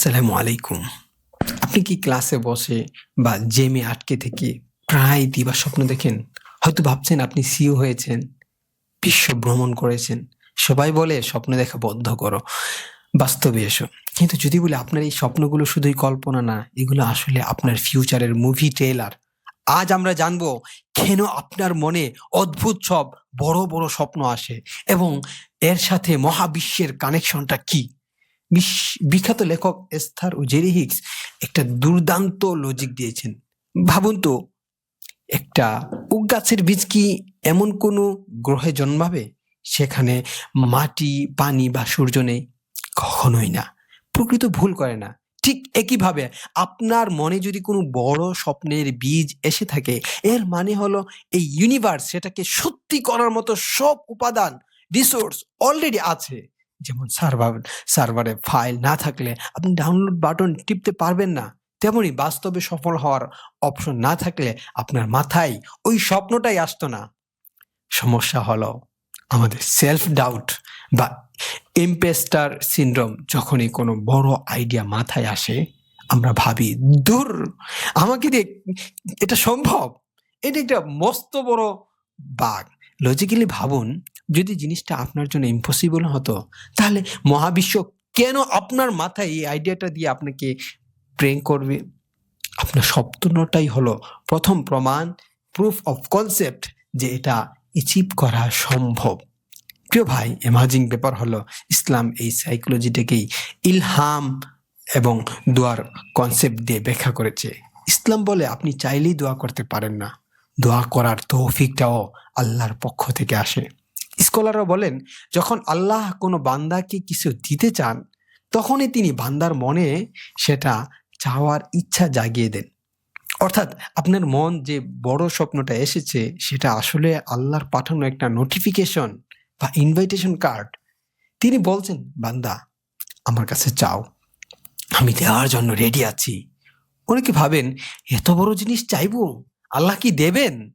আসসালামু আলাইকুম। আপনি কি ক্লাসে বসে বা জেমে আটকে থেকে প্রায় দিবা স্বপ্ন দেখেন? হয়তো ভাবছেন আপনি সিও হয়েছেন, বিশ্ব ভ্রমণ করেছেন। সবাই বলে স্বপ্ন দেখা বদ্ধ করো। বাস্তবে এসো। কিন্তু যদি বলে আপনার এই স্বপ্নগুলো শুধুই কল্পনা না, এগুলো আসলে আপনার ফিউচারের মুভি ট্রেলার আজ আমরা জানব কেন আপনার মনে অদ্ভুত সব বড় বড় স্বপ্ন আসে এবং এর সাথে মহাবিশ্বের কানেকশনটা কি? বিখ্যাত লেখক এস্থার ও জেরি হিক্স একটা দুর্দান্ত লজিক দিয়েছেন। ভাবুন তো, একটা উক গাছের বীজ কি এমন কোনো গ্রহে জন্মাবে? সেখানে মাটি, পানি বা সূর্য নেই? কখনোই না। প্রকৃত ভুল করে না। ঠিক একইভাবে আপনার মনে যদি কোনো বড় স্বপ্নের বীজ এসে থাকে, এর মানে হলো এই ইউনিভার্স সেটাকে সত্যি করার মতো সব উপাদান রিসোর্স অলরেডি আছে। যেমন সার্ভার সার্ভারে ফাইল না থাকলে আপনি ডাউনলোড বাটন টিপতে পারবেন না। তেমনি বাস্তবে সফল হওয়ার অপশন না থাকলে আপনার মাথায় ওই স্বপ্নটাই আসতো না। সমস্যা হলো আমাদের সেলফ ডাউট বা ইম্পেস্টার সিনড্রোম যখনই কোনো বড় আইডিয়া মাথায় আসে, আমরা ভাবি, দূর, আমাকে দিয়ে এটা সম্ভব? এটা একটা মস্ত বড় বাঘ লজিক্যালি ভাবুন যদি জিনিসটা আপনার জন্য ইম্পসিবল হতো, তাহলে মহাবিশ্ব কেন আপনার মাথায় এই আইডিয়াটা দিয়ে আপনাকে প্রেম করবে? আপনার স্বপ্নটাই হলো প্রথম প্রমাণ প্রুফ অফ কনসেপ্ট যে এটা অ্যাচিভ করা সম্ভব। প্রিয় ভাই এমাজিং ব্যাপার হলো ইসলাম এই সাইকোলজিটাকেই ইলহাম এবং দোয়ার কনসেপ্ট দিয়ে ব্যাখ্যা করেছে। ইসলাম বলে আপনি চাইলেই দোয়া করতে পারেন না। দোয়া করার তৌফিকটাও আল্লাহর পক্ষ থেকে আসে। স্কলাররা বলেন, যখন আল্লাহ কোনো বান্দাকে কিছু দিতে চান, তখনই তিনি বান্দার মনে সেটা চাওয়ার ইচ্ছা জাগিয়ে দেন। অর্থাৎ আপনার মন যে বড় স্বপ্নটা এসেছে, সেটা আসলে আল্লাহর পাঠানো একটা নোটিফিকেশন বা ইনভাইটেশন কার্ড তিনি বলছেন, বান্দা, আমার কাছে চাও। আমি দেওয়ার জন্য রেডি আছি। অনেকে ভাবেন, এত বড় জিনিস চাইব? আল্লাহ কি দেবেন?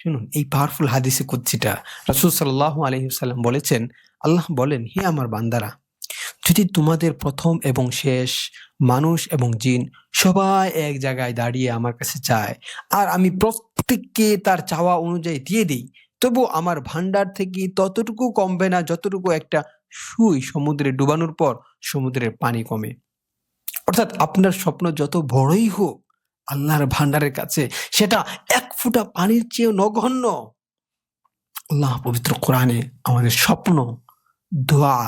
শুনুন, এই পাওয়ারফুল হাদিসে কুচ্ছিটা রাসুল সাল্লাহ আলহিসাল্লাম বলেছেন, আল্লাহ বলেন, হে আমার বান্দারা, যদি তোমাদের প্রথম এবং শেষ মানুষ এবং জিন সবাই এক জায়গায় দাঁড়িয়ে আমার কাছে চায়, আর আমি প্রত্যেককে তার চাওয়া অনুযায়ী দিয়ে দিই, তবু আমার ভান্ডার থেকে ততটুকু কমবে না যতটুকু একটা সুই সমুদ্রে ডুবানোর পর সমুদ্রের পানি কমে। অর্থাৎ আপনার স্বপ্ন যত বড়ই হোক আল্লাহর ভান্ডারের কাছে। সেটা এক ফুটা পানির চেয়েও নগণ্য। আল্লাহ পবিত্র কোরআনে আমাদের স্বপ্ন, দোয়া,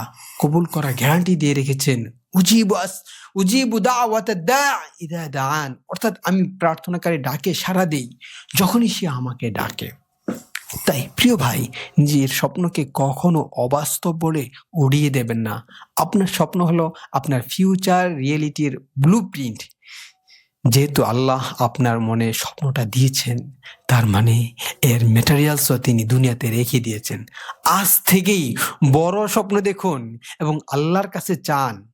কবুল করা গ্যারান্টি দিয়ে রেখেছেন। উজিবু অর্থাৎ আমি প্রার্থনাকারী ডাকে সাড়া দিই, যখনই সে আমাকে ডাকে। তাই প্রিয় ভাই, নিজের স্বপ্নকে কখনো অবাস্তব বলে উড়িয়ে দেবেন না। আপনার স্বপ্ন হলো আপনার ফিউচার রিয়েলিটির ব্লু প্রিন্ট যেহেতু আল্লাহ আপনার মনে স্বপ্নটা দিয়েছেন, তার মানে এর মেটেরিয়ালসও তিনি দুনিয়াতে রেখে দিয়েছেন। আজ থেকেই বড় স্বপ্ন দেখুন এবং আল্লাহর কাছে চান।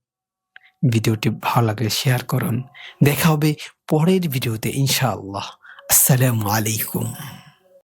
ভিডিওটি ভালো লাগলে শেয়ার করুন। দেখা হবে পরের ভিডিওতে, ইনশাআল্লাহ। আসসালামু আলাইকুম।